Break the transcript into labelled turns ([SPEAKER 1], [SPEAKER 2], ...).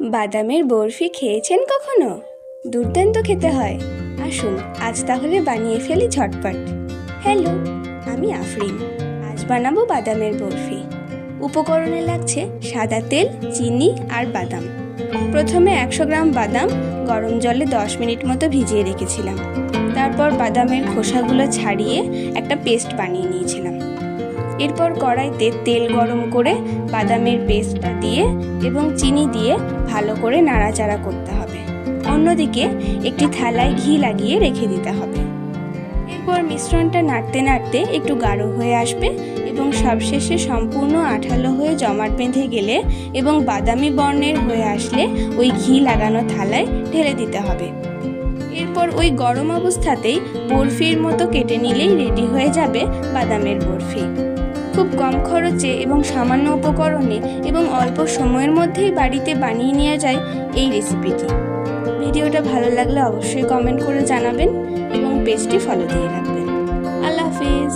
[SPEAKER 1] বাদামের বরফি খেয়েছেন কখনো? দুর্দান্ত খেতে হয়। আসুন, আজ তাহলে বানিয়ে ফেলি ঝটপট। হ্যালো, আমি আফরিন। আজ বানাবো বাদামের বরফি। উপকরণে লাগছে সাদা তেল, চিনি আর বাদাম। প্রথমে একশো গ্রাম বাদাম গরম জলে দশ মিনিট মতো ভিজিয়ে রেখেছিলাম। তারপর বাদামের খোসাগুলো ছাড়িয়ে একটা পেস্ট বানিয়ে নিয়েছিলাম। এরপর কড়াইতে তেল গরম করে বাদামের পেস্টটা দিয়ে এবং চিনি দিয়ে ভালো করে নাড়াচাড়া করতে হবে। অন্যদিকে একটি থালায় ঘি লাগিয়ে রেখে দিতে হবে। এরপর মিশ্রণটা নাড়তে নাড়তে একটু গাঢ় হয়ে আসবে এবং সবশেষে সম্পূর্ণ আঠালো হয়ে জমাট বেঁধে গেলে এবং বাদামি বর্ণের হয়ে আসলে ওই ঘি লাগানো থালায় ঢেলে দিতে হবে। এরপর ওই গরম অবস্থাতেই বরফির মতো কেটে নিলেই রেডি হয়ে যাবে বাদামের বরফি। খুব কম খরচে এবং সামান্য উপকরণে এবং অল্প সময়ের মধ্যেই বাড়িতে বানিয়ে নেওয়া যায় এই রেসিপিটি। ভিডিওটা ভালো লাগলে অবশ্যই কমেন্ট করে জানাবেন এবং পেজটি ফলো দিয়ে রাখবেন। আল্লাহ হাফিজ।